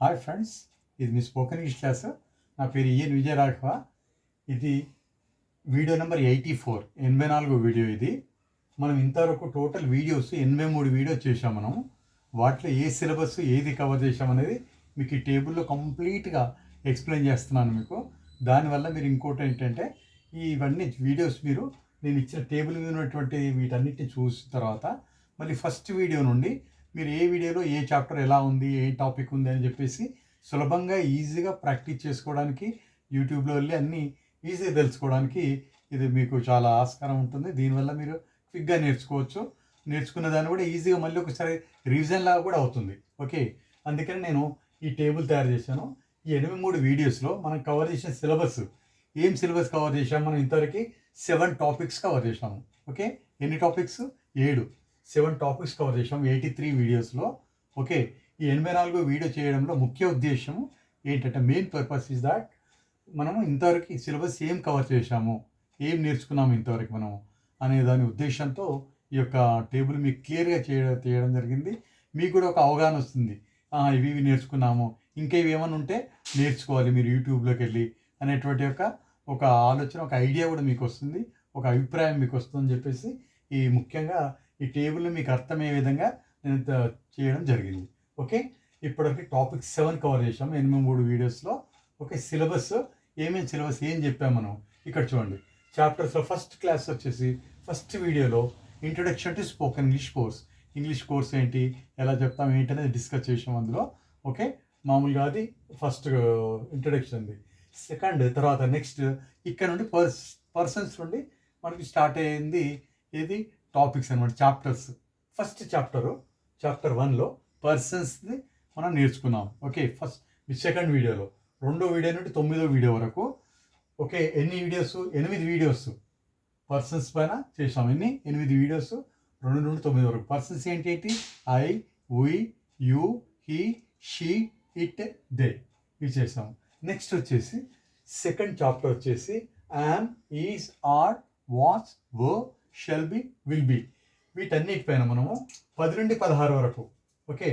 Hi friends ఇది మీ spoken English class నా పేరు ఈఎన్ విజయరాఘవ. ఇది వీడియో నెంబర్ ఎయిటీ ఫోర్ ఎనభై నాలుగో వీడియో ఇది. మనం ఇంతవరకు టోటల్ వీడియోస్ ఎనభై మూడు వీడియోస్ చేసాం మనం. వాటిలో ఏ సిలబస్ ఏది కవర్ చేసాం అనేది మీకు ఈ టేబుల్లో కంప్లీట్గా ఎక్స్ప్లెయిన్ చేస్తున్నాను మీకు. దానివల్ల మీరు ఇంకోటి ఏంటంటే ఇవన్నీ వీడియోస్ మీరు నేను ఇచ్చిన టేబుల్ మీద ఉన్నటువంటి వీటన్నిటిని చూసిన తర్వాత మళ్ళీ ఫస్ట్ వీడియో నుండి మీరు ఏ వీడియోలో ఏ చాప్టర్ ఎలా ఉంది ఏ టాపిక్ ఉంది అని చెప్పేసి సులభంగా ఈజీగా ప్రాక్టీస్ చేసుకోవడానికి యూట్యూబ్లో వెళ్ళి అన్నీ ఈజీగా తెలుసుకోవడానికి ఇది మీకు చాలా ఆస్కారం ఉంటుంది. దీనివల్ల మీరు క్విక్గా నేర్చుకోవచ్చు. నేర్చుకున్న దాన్ని కూడా ఈజీగా మళ్ళీ ఒకసారి రివిజన్ లాగా కూడా అవుతుంది. ఓకే? అందుకని నేను ఈ టేబుల్ తయారు చేశాను. ఈ ఎనభై మూడు వీడియోస్లో మనం కవర్ చేసిన సిలబస్ ఏం సిలబస్ కవర్ చేసాం మనం ఇంతవరకు సెవెన్ టాపిక్స్ కవర్ చేసాము ఓకే? ఎన్ని టాపిక్స్ ఏడు. సెవెన్ టాపిక్స్ కవర్ చేసాం ఎయిటీ త్రీ వీడియోస్లో ఓకే ఈ ఎనభై నాలుగు వీడియో చేయడంలో ముఖ్య ఉద్దేశం ఏంటంటే మెయిన్ పర్పస్ ఇస్ దాట్ మనము ఇంతవరకు సిలబస్ ఏం కవర్ చేశాము? ఏం నేర్చుకున్నాము ఇంతవరకు మనము? అనే దాని ఉద్దేశంతో ఈ యొక్క టేబుల్ మీకు క్లియర్గా చేయడం చేయడం జరిగింది. మీకు కూడా ఒక అవగాహన వస్తుంది. ఇవి ఇవి నేర్చుకున్నాము. ఇంకా ఇవి ఏమైనా ఉంటే నేర్చుకోవాలి మీరు యూట్యూబ్లోకి వెళ్ళి అనేటువంటి యొక్క ఒక ఆలోచన ఒక ఐడియా కూడా మీకు వస్తుంది. ఒక అభిప్రాయం మీకు వస్తుందని చెప్పేసి ఈ ముఖ్యంగా ఈ టేబుల్ మీకు అర్థమయ్యే విధంగా నేను చేయడం జరిగింది. ఓకే? ఇప్పటివరకు టాపిక్ సెవెన్ కవర్ చేసాం ఎనిమిది మూడు వీడియోస్లో. ఓకే సిలబస్ ఏమేమి సిలబస్ ఏం చెప్పాం మనం? ఇక్కడ చూడండి. చాప్టర్స్లో ఫస్ట్ క్లాస్ వచ్చేసి ఫస్ట్ వీడియోలో introduction to spoken English course. English course ఏంటి? ఎలా చెప్తాం? ఏంటి అనేది డిస్కస్ చేసాం అందులో. ఓకే? మామూలుగా అది ఫస్ట్ ఇంట్రొడక్షన్ది. సెకండ్ తర్వాత నెక్స్ట్ ఇక్కడ నుండి పర్స్ పర్సన్స్ నుండి మనకి స్టార్ట్ అయ్యింది. ఏది? టాపిక్స్ అనమాట చాప్టర్స్. ఫస్ట్ చాప్టరు చాప్టర్ వన్లో పర్సన్స్ని మనం నేర్చుకున్నాం. ఓకే ఫస్ట్ సెకండ్ వీడియోలో. రెండో వీడియో నుండి తొమ్మిదో వీడియో వరకు. ఓకే ఎన్ని వీడియోస్? ఎనిమిది వీడియోస్. పర్సన్స్ పైన చేసాం ఎన్ని? ఎనిమిది వీడియోస్. రెండు నుండి తొమ్మిది వరకు. పర్సన్స్ ఏంటి? ఏంటి? I we you he she it they. ఇవి చేసాం నెక్స్ట్ వచ్చేసి సెకండ్ చాప్టర్ వచ్చేసి am is are was were shall be will be వీటన్నిటిపైన మనము పది నుండి పదహారు వరకు ఓకే?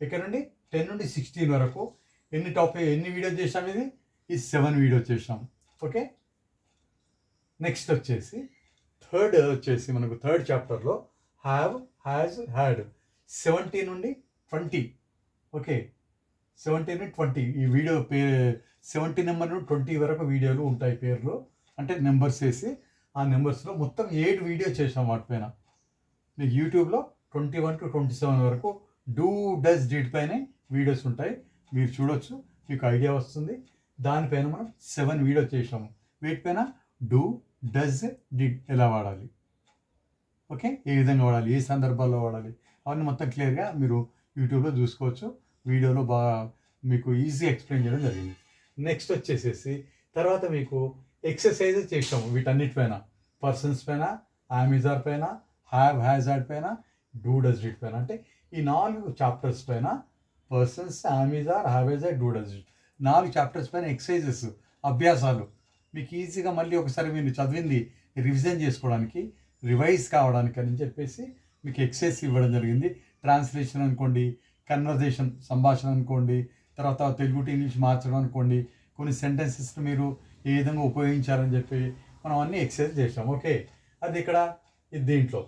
ఇక్కడ నుండి టెన్ నుండి సిక్స్టీన్ వరకు. ఎన్ని టాపిక్ ఎన్ని వీడియో చేసాం ఇది? ఈ సెవెన్ వీడియో చేసాం ఓకే? నెక్స్ట్ వచ్చేసి థర్డ్ వచ్చేసి మనకు థర్డ్ చాప్టర్లో హ్యావ్ హ్యాజ్ హ్యాడ్ సెవెంటీ నుండి ట్వంటీ ఓకే? సెవెంటీ నుండి ట్వంటీ ఈ వీడియో పే సెవెంటీ నెంబర్ నుండి ట్వంటీ వరకు వీడియోలు ఉంటాయి పేర్లు. అంటే నెంబర్స్ వేసి ఆ నెంబర్స్లో మొత్తం ఎయిట్ వీడియో చేసాం వాటిపైన మీకు యూట్యూబ్లో twenty one to twenty seven వరకు డూ డస్ డీట్ పైనే వీడియోస్ ఉంటాయి. మీరు చూడొచ్చు మీకు ఐడియా వస్తుంది. దానిపైన మనం సెవెన్ వీడియో చేసాము వీటిపైన డూ డజ్ డిడ్ ఎలా వాడాలి? ఓకే? ఏ విధంగా వాడాలి? ఏ సందర్భాల్లో వాడాలి? అవన్నీ మొత్తం క్లియర్గా మీరు యూట్యూబ్లో చూసుకోవచ్చు. వీడియోలో బాగా మీకు ఈజీ ఎక్స్ప్లెయిన్ చేయడం జరిగింది. నెక్స్ట్ వచ్చేసేసి తర్వాత మీకు ఎక్సర్సైజెస్ చేసాము వీటన్నిటిపైన పర్సన్స్ పైన అమెజార్ పైన హ్యావ్ హ్యాజార్డ్ పైన డూ డస్ డిట్ పైన. అంటే ఈ నాలుగు చాప్టర్స్ పైన persons am is are have has had do does did నాలుగు చాప్టర్స్ పైన ఎక్సర్సైజెస్ అభ్యాసాలు. మీకు ఈజీగా మళ్ళీ ఒకసారి మీరు చదివింది రివిజన్ చేసుకోవడానికి రివైజ్ కావడానికి అని చెప్పేసి మీకు ఎక్సైజ్ ఇవ్వడం జరిగింది. ట్రాన్స్లేషన్ అనుకోండి కన్వర్జేషన్ సంభాషణ అనుకోండి తర్వాత తెలుగు టు ఇంగ్లీష్ మార్చడం అనుకోండి కొన్ని సెంటెన్సెస్ మీరు ఏ విధంగా ఉపయోగించాలని చెప్పి మనం అన్ని ఎక్సర్సైజ్ చేసాం. ఓకే. అది ఇక్కడ ఇది దీంట్లో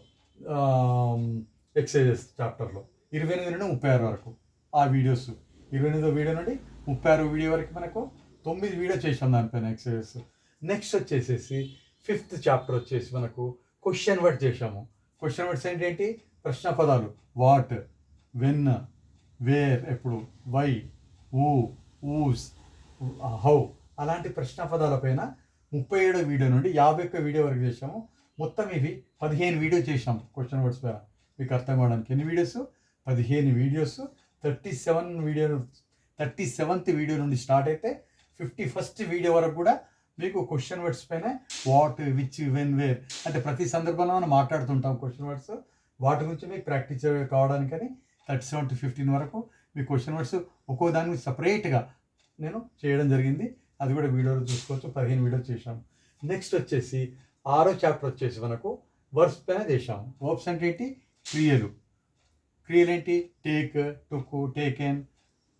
ఎక్సర్సైజెస్ చాప్టర్లో. ఇరవై ఎనిమిది నుండి ముప్పై ఆరు వరకు ఆ వీడియోస్. ఇరవై ఎనిమిదో వీడియో నుండి ముప్పై ఆరు వీడియో వరకు మనకు తొమ్మిది వీడియో చేసాం దానిపైన ఎక్సర్సైజెస్ నెక్స్ట్ వచ్చేసేసి ఫిఫ్త్ చాప్టర్ వచ్చేసి మనకు క్వశ్చన్ వర్డ్ చేసాము. క్వశ్చన్ వర్డ్స్ ఏంటి ప్రశ్న పదాలు. వాట్ వెన్ వేర్ ఎప్పుడు వై ఊ ఊస్ హౌ. అలాంటి ప్రశ్న పదాలపైన ముప్పై ఏడో వీడియో నుండి యాభై ఒక్క వీడియో వరకు చేసాము మొత్తం ఇవి పదిహేను వీడియో చేసాం క్వశ్చన్ వర్డ్స్ పైన మీకు అర్థం కావడానికి ఎన్ని వీడియోస్? పదిహేను videos. Thirty seven video thirty seventh video నుండి స్టార్ట్ అయితే ఫిఫ్టీ ఫస్ట్ వీడియో వరకు కూడా మీకు క్వశ్చన్ వర్డ్స్ పైన వాట్ విచ్ వెన్ వేర్ అంటే ప్రతి సందర్భంలో మనం మాట్లాడుతుంటాం క్వశ్చన్ వర్డ్స్. వాటి గురించి మీకు ప్రాక్టీస్ కావడానికని థర్టీ సెవెన్ టు ఫిఫ్టీన్ వరకు మీ క్వశ్చన్ వర్డ్స్ ఒక్కో దాని గురించి సపరేట్గా నేను చేయడం జరిగింది. అది కూడా వీడియోలో చూసుకోవచ్చు. పదిహేను వీడియోలు చేశాము నెక్స్ట్ వచ్చేసి ఆరో చాప్టర్ వచ్చేసి మనకు వర్బ్స్ పైన చేసాం వర్బ్స్ అంటే ఏంటి? క్రియలు. క్రియలు ఏంటి? టేక్ టుక్ టేకెన్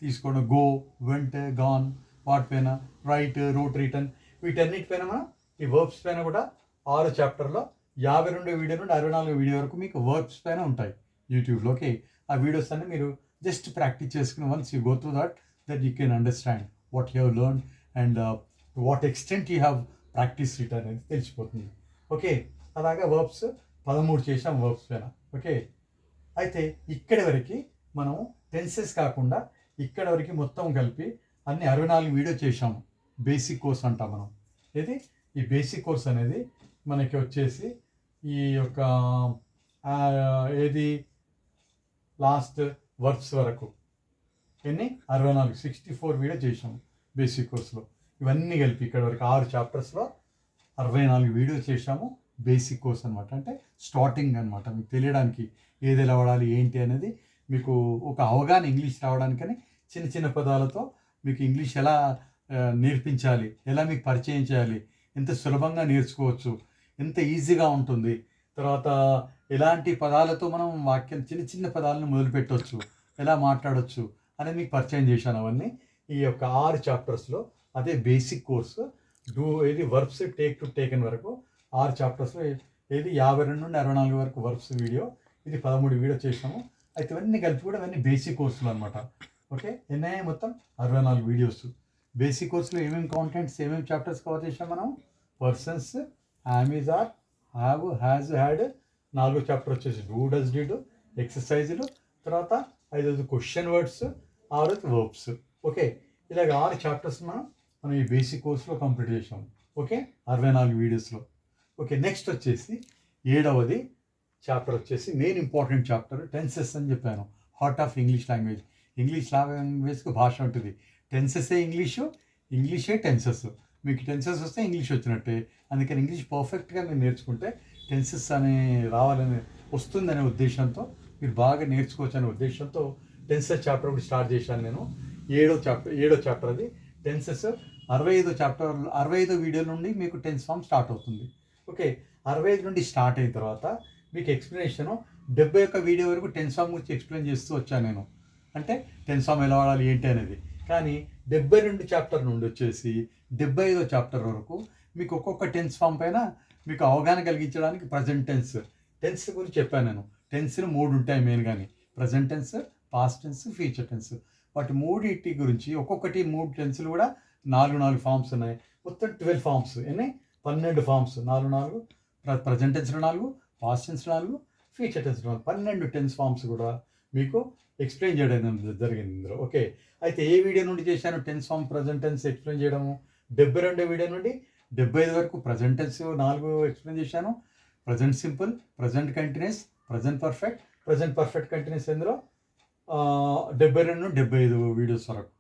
తీసుకోవడం గో వెంట్ గాన్ వాట్ పైన రైట్ రూట్ రిటర్న్ వీటన్నిటిపైన మనం ఈ వర్బ్స్ పైన కూడా ఆరు చాప్టర్లో యాభై రెండు వీడియో నుండి అరవై నాలుగు వీడియో వరకు మీకు వర్బ్స్ పైన ఉంటాయి యూట్యూబ్లో ఓకే ఆ వీడియోస్ అన్నీ మీరు జస్ట్ ప్రాక్టీస్ చేసుకుని once you go through that that you can understand what you have learn and what extent you have practice it అనేది తెలిసిపోతుంది. ఓకే అలాగా వర్బ్స్ పదమూడు చేసాం వర్బ్స్ పైన ఓకే అయితే ఇక్కడి వరకు మనం టెన్సెస్ కాకుండా ఇక్కడ వరకు మొత్తం కలిపి అన్ని అరవై నాలుగు వీడియో చేసాము బేసిక్ కోర్స్ అంటాం మనం. ఇది ఈ బేసిక్ కోర్స్ అనేది మనకి వచ్చేసి ఈ యొక్క ఏది? లాస్ట్ వర్క్స్ వరకు. ఎన్ని? అరవై నాలుగు. సిక్స్టీ ఫోర్ వీడియో చేసాము బేసిక్ కోర్స్లో. ఇవన్నీ కలిపి ఇక్కడ వరకు ఆరు చాప్టర్స్లో అరవై నాలుగు వీడియో చేశాము. బేసిక్ కోర్స్ అనమాట అంటే స్టార్టింగ్ అనమాట మీకు తెలియడానికి ఏది ఎలా వాడాలి ఏంటి అనేది మీకు ఒక అవగాహన ఇంగ్లీష్ రావడానికని చిన్న చిన్న పదాలతో మీకు ఇంగ్లీష్ ఎలా నేర్పించాలి ఎలా మీకు పరిచయం చేయాలి ఎంత సులభంగా నేర్చుకోవచ్చు ఎంత ఈజీగా ఉంటుంది తర్వాత ఎలాంటి పదాలతో మనం వాక్యం చిన్న చిన్న పదాలను మొదలుపెట్టవచ్చు ఎలా మాట్లాడవచ్చు అనేది మీకు పరిచయం చేశాను అవన్నీ. ఈ యొక్క ఆరు చాప్టర్స్లో అదే బేసిక్ కోర్సు డూ ఏది వర్బ్స్ టేక్ టు టేకన్ వరకు ఆరు చాప్టర్స్లో ఏది యాభై రెండు నుండి అరవై నాలుగు వరకు వర్బ్స్ వీడియో ఇది పదమూడు వీడియో చేసాము అయితే ఇవన్నీ కలిపి కూడా ఇవన్నీ బేసిక్ కోర్సులు అనమాట ఓకే? ఎన్ఐ మొత్తం అరవై నాలుగు వీడియోస్ బేసిక్ కోర్సులో ఏమేమి కాంటెంట్స్ ఏమేమి చాప్టర్స్ కవర్ చేసాం మనం? Persons am is are have has had నాలుగో చాప్టర్ వచ్చేసి డూ డస్ డిడ్ ఎక్సర్సైజులు తర్వాత ఐదు క్వశ్చన్ వర్డ్స్ ఆరు వర్బ్స్ ఓకే ఇలాగ ఆరు చాప్టర్స్ మనం మనం ఈ బేసిక్ కోర్సులో కంప్లీట్ చేసాం. ఓకే అరవై నాలుగు వీడియోస్లో ఓకే నెక్స్ట్ వచ్చేసి ఏడవది చాప్టర్ వచ్చేసి మెయిన్ ఇంపార్టెంట్ చాప్టర్ టెన్సెస్ అని చెప్పాను. Heart of English language English లాంగ్వేజ్కి భాష ఉంటుంది. టెన్సెసే ఇంగ్లీషు ఇంగ్లీషే టెన్సెస్ మీకు టెన్సెస్ వస్తే ఇంగ్లీష్ వచ్చినట్టే. అందుకని ఇంగ్లీష్ పర్ఫెక్ట్గా మీరు నేర్చుకుంటే టెన్సెస్ అనే రావాలనే వస్తుందనే ఉద్దేశంతో మీరు బాగా నేర్చుకోవచ్చు అనే ఉద్దేశంతో టెన్సెస్ చాప్టర్ కూడా స్టార్ట్ చేశాను నేను. ఏడో చాప్టర్ ఏడో చాప్టర్ అది. టెన్సెస్ అరవై ఐదో చాప్టర్ అరవై ఐదో వీడియో నుండి మీకు టెన్స్ ఫామ్ స్టార్ట్ అవుతుంది. ఓకే అరవై ఐదు నుండి స్టార్ట్ అయిన తర్వాత మీకు ఎక్స్ప్లెనేషన్ డెబ్బై ఒక్క వీడియో వరకు టెన్స్ ఫామ్ గురించి ఎక్స్ప్లెయిన్ చేస్తూ వచ్చాను నేను. అంటే టెన్స్ ఫామ్ ఎలా వాడాలి ఏంటి అనేది. కానీ డెబ్బై రెండు చాప్టర్ నుండి వచ్చేసి డెబ్బై ఐదో చాప్టర్ వరకు మీకు ఒక్కొక్క టెన్స్ ఫామ్ పైన మీకు అవగాహన కలిగించడానికి ప్రజెంట్ టెన్స్ టెన్స్ గురించి చెప్పాను నేను. టెన్స్లు మూడు ఉంటాయి మెయిన్ కానీ present tense past tense future tense వాటి మూడింటి గురించి ఒక్కొక్కటి మూడు టెన్స్లు కూడా నాలుగు నాలుగు ఫామ్స్ ఉన్నాయి. మొత్తం ట్వెల్వ్ ఫామ్స్ ఎన్ని? పన్నెండు ఫామ్స్ నాలుగు నాలుగు ప్రజెంట్ టెన్స్ నాలుగు పాస్ట్ టెన్స్ నాలుగు ఫ్యూచర్ టెన్స్ నాలుగు. పన్నెండు టెన్స్ ఫామ్స్ కూడా మీకు ఎక్స్ప్లెయిన్ చేయడం జరిగింది ఇందులో. ఓకే. అయితే ఏ వీడియో నుండి చేశాను tense form present tense explain చేయడము? డెబ్బై రెండో వీడియో నుండి డెబ్బై ఐదు వరకు ప్రజెంట్ టెన్స్ నాలుగు ఎక్స్ప్లెయిన్ చేశాను. Present simple present continuous present perfect present perfect continuous ఇందులో. డెబ్బై రెండు డెబ్బై ఐదు వీడియోస్ వరకు.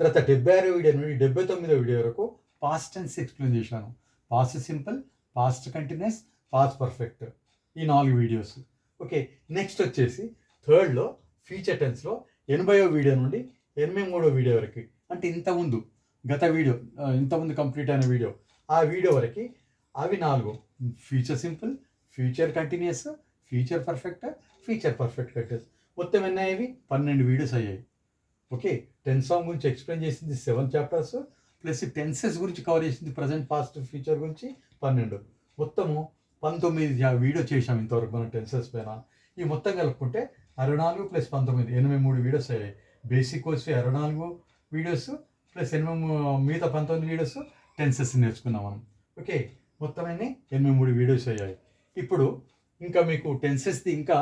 తర్వాత డెబ్బై ఆరు వీడియో నుండి డెబ్బై తొమ్మిదో వీడియో వరకు పాస్ట్ టెన్స్ ఎక్స్ప్లెయిన్ చేశాను. Past simple past continuous past perfect ఈ నాలుగు వీడియోస్ ఓకే నెక్స్ట్ వచ్చేసి థర్డ్లో ఫ్యూచర్ టెన్స్లో ఎనభైవ వీడియో నుండి ఎనభై మూడో వీడియో వరకు. అంటే ఇంత ముందు గత వీడియో ఇంతకుముందు ఇంత ముందు కంప్లీట్ అయిన వీడియో ఆ వీడియో వరకు అవి నాలుగు. Future simple future continuous future perfect future perfect continuous మొత్తం ఎన్ని అయ్యేవి పన్నెండు వీడియోస్ అయ్యాయి. ఓకే టెన్ సాంగ్ గురించి ఎక్స్ప్లెయిన్ చేసింది సెవెన్ చాప్టర్స్ ప్లస్ టెన్సెస్ గురించి కవర్ చేసింది ప్రజెంట్ పాస్ట్ ఫ్యూచర్ గురించి పన్నెండు. మొత్తము పంతొమ్మిది వీడియో చేసాం ఇంతవరకు మనం టెన్సెస్ పైన. ఈ మొత్తం కలుపుకుంటే అరవై నాలుగు ప్లస్ పంతొమ్మిది ఎనభై మూడు వీడియోస్ అయ్యాయి. బేసిక్ కోర్స్ అరవై నాలుగు వీడియోస్ ప్లస్ ఎనభై మిగతా పంతొమ్మిది వీడియోస్ టెన్సెస్ నేర్చుకున్నాం మనం. ఓకే మొత్తం అన్ని ఎనభై మూడు వీడియోస్ అయ్యాయి. ఇప్పుడు ఇంకా మీకు టెన్సెస్ది ఇంకా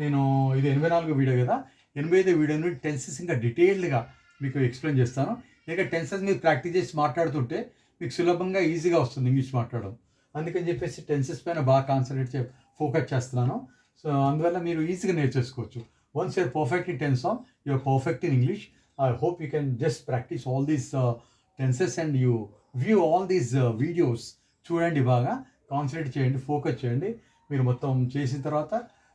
నేను ఇది ఎనభై నాలుగు వీడియో కదా. ఎనభై ఐదు వీడియో నుండి టెన్సెస్ ఇంకా డీటెయిల్డ్గా మీకు ఎక్స్ప్లెయిన్ చేస్తాను. ఇక టెన్సెస్ మీరు ప్రాక్టీస్ చేసి మాట్లాడుతుంటే మీకు సులభంగా ఈజీగా వస్తుంది ఇంగ్లీష్ మాట్లాడడం. అందుకని చెప్పేసి టెన్సెస్ పైన బాగా కాన్సన్ట్రేట్ చే ఫోకస్ చేస్తున్నాను. సో అందువల్ల మీరు ఈజీగా నేర్చేసుకోవచ్చు. Once your perfect in tense on you're perfect in English I hope you can just practice all these tenses and you view all these videos చూడండి బాగా. కాన్సన్ట్రేట్ చేయండి ఫోకస్ చేయండి. మీరు మొత్తం చేసిన తర్వాత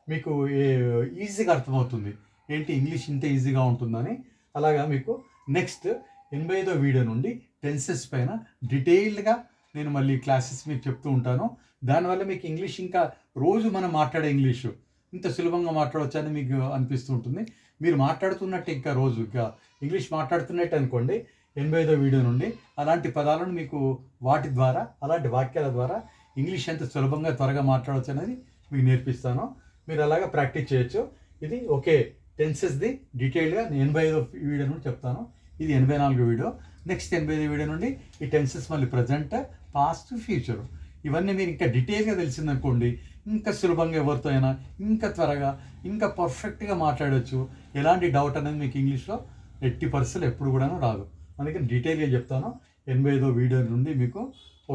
మీకు ఏ- ఈజీగా అర్థమవుతుంది. ఏంటి ఇంగ్లీష్ ఇంత ఈజీగా ఉంటుందని. అలాగా మీకు నెక్స్ట్ ఎనభై ఐదో వీడియో నుండి టెన్సెస్ పైన డీటెయిల్డ్గా నేను మళ్ళీ క్లాసెస్ మీకు చెప్తూ ఉంటాను. దానివల్ల మీకు ఇంగ్లీష్ ఇంకా రోజు మనం మాట్లాడే ఇంగ్లీషు ఇంత సులభంగా మాట్లాడవచ్చు అని మీకు అనిపిస్తూ ఉంటుంది. మీరు మాట్లాడుతున్నట్టు ఇంకా రోజు ఇంకా ఇంగ్లీష్ మాట్లాడుతున్నట్టు అనుకోండి ఎనభై ఐదో వీడియో నుండి అలాంటి పదాలను మీకు వాటి ద్వారా అలాంటి వాక్యాల ద్వారా ఇంగ్లీష్ ఎంత సులభంగా త్వరగా మాట్లాడవచ్చు అనేది మీకు నేర్పిస్తాను. మీరు అలాగా ప్రాక్టీస్ చేయొచ్చు. ఇది ఓకే టెన్సెస్ది డీటెయిల్గా నేను ఎనభై ఐదో వీడియో నుండి చెప్తాను. ఇది ఎనభై నాలుగు వీడియో. నెక్స్ట్ ఎనభై ఐదు వీడియో నుండి ఈ టెన్సెస్ మళ్ళీ ప్రజెంట్ పాస్ట్ ఫ్యూచర్ ఇవన్నీ మీరు ఇంకా డీటెయిల్గా తెలిసిందనుకోండి ఇంకా సులభంగా ఎవరితో అయినా ఇంకా త్వరగా ఇంకా పర్ఫెక్ట్గా మాట్లాడవచ్చు ఎలాంటి డౌట్ అనేది మీకు ఇంగ్లీష్లో ఎట్టి పరిస్థితులు ఎప్పుడు కూడా రాదు. అందుకని డీటెయిల్గా చెప్తాను. ఎనభై ఐదో వీడియో నుండి మీకు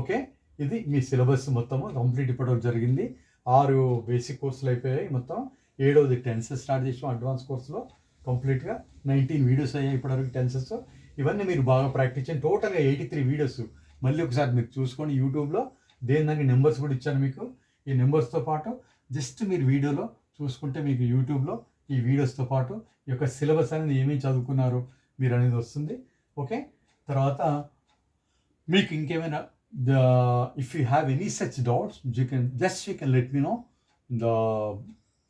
ఓకే ఇది మీ సిలబస్ మొత్తము కంప్లీట్ ఇప్పటివరకు జరిగింది. ఆరు బేసిక్ కోర్సులు అయిపోయాయి మొత్తం. ఏడవది టెన్సెస్ స్టార్ట్ చేసాం అడ్వాన్స్ కోర్సులో. కంప్లీట్గా నైన్టీన్ వీడియోస్ అయ్యాయి ఇప్పటివరకు టెన్సెస్. ఇవన్నీ మీరు బాగా ప్రాక్టీస్ చేయండి. టోటల్గా ఎయిటీ త్రీ వీడియోస్. మళ్ళీ ఒకసారి మీరు చూసుకోండి యూట్యూబ్లో. దేని దానికి నెంబర్స్ కూడా ఇచ్చాను మీకు. ఈ నెంబర్స్తో పాటు జస్ట్ మీరు వీడియోలో చూసుకుంటే మీకు యూట్యూబ్లో ఈ వీడియోస్తో పాటు ఈ యొక్క సిలబస్ అనేది ఏమేమి చదువుకున్నారు మీరు అనేది వస్తుంది. ఓకే? తర్వాత మీకు ఇంకేమైనా the if you have any such doubts you can just you can let me know the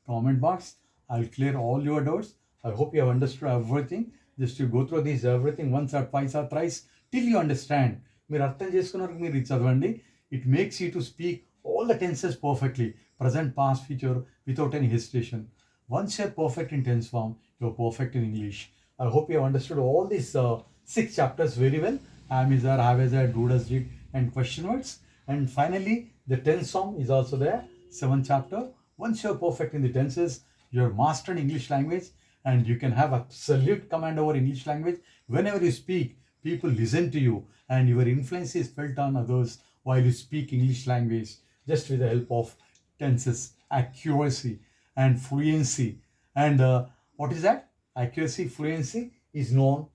comment box I will clear all your doubts I hope you have understood everything just you go through these everything once or twice or thrice till you understand మీరు అర్థం చేసుకున్నారు మీరు ఇది చదవండి it makes you to speak all the tenses perfectly present past future without any hesitation once you're perfect in tense form you're perfect in english i hope you have understood all these uh, six chapters very well am is are have is are do does did and question words and finally the tense form is also there seventh chapter once you're perfect in the tenses you're mastered english language and you can have absolute command over english language whenever you speak people listen to you and your influence is felt on others while you speak english language just with the help of tenses, accuracy, and fluency. And uh, what is that? Accuracy, fluency is known.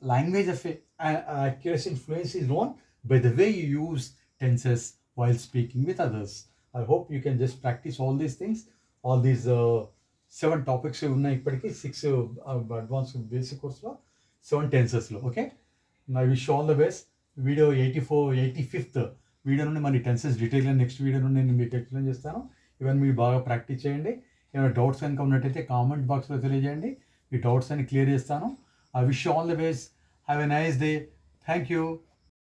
Language of uh, accuracy and fluency is known by the way you use tenses while speaking with others. I hope you can just practice all these things, all these uh, seven topics ఉన్నాయి ఇప్పటికీ six advance basic కోర్స్లో seven టెన్సెస్లో okay I wish all the best video eighty four eighty fifth video నుండి మన tenses detail next video నుండి నేను మీకు explain చేస్తాను. ఇవన్నీ మీరు బాగా ప్రాక్టీస్ చేయండి. ఏమైనా డౌట్స్ కనుక ఉన్నట్టయితే కామెంట్ బాక్స్లో తెలియజేయండి. ఈ డౌట్స్ అన్ని క్లియర్ చేస్తాను. I wish all the best have a nice day thank you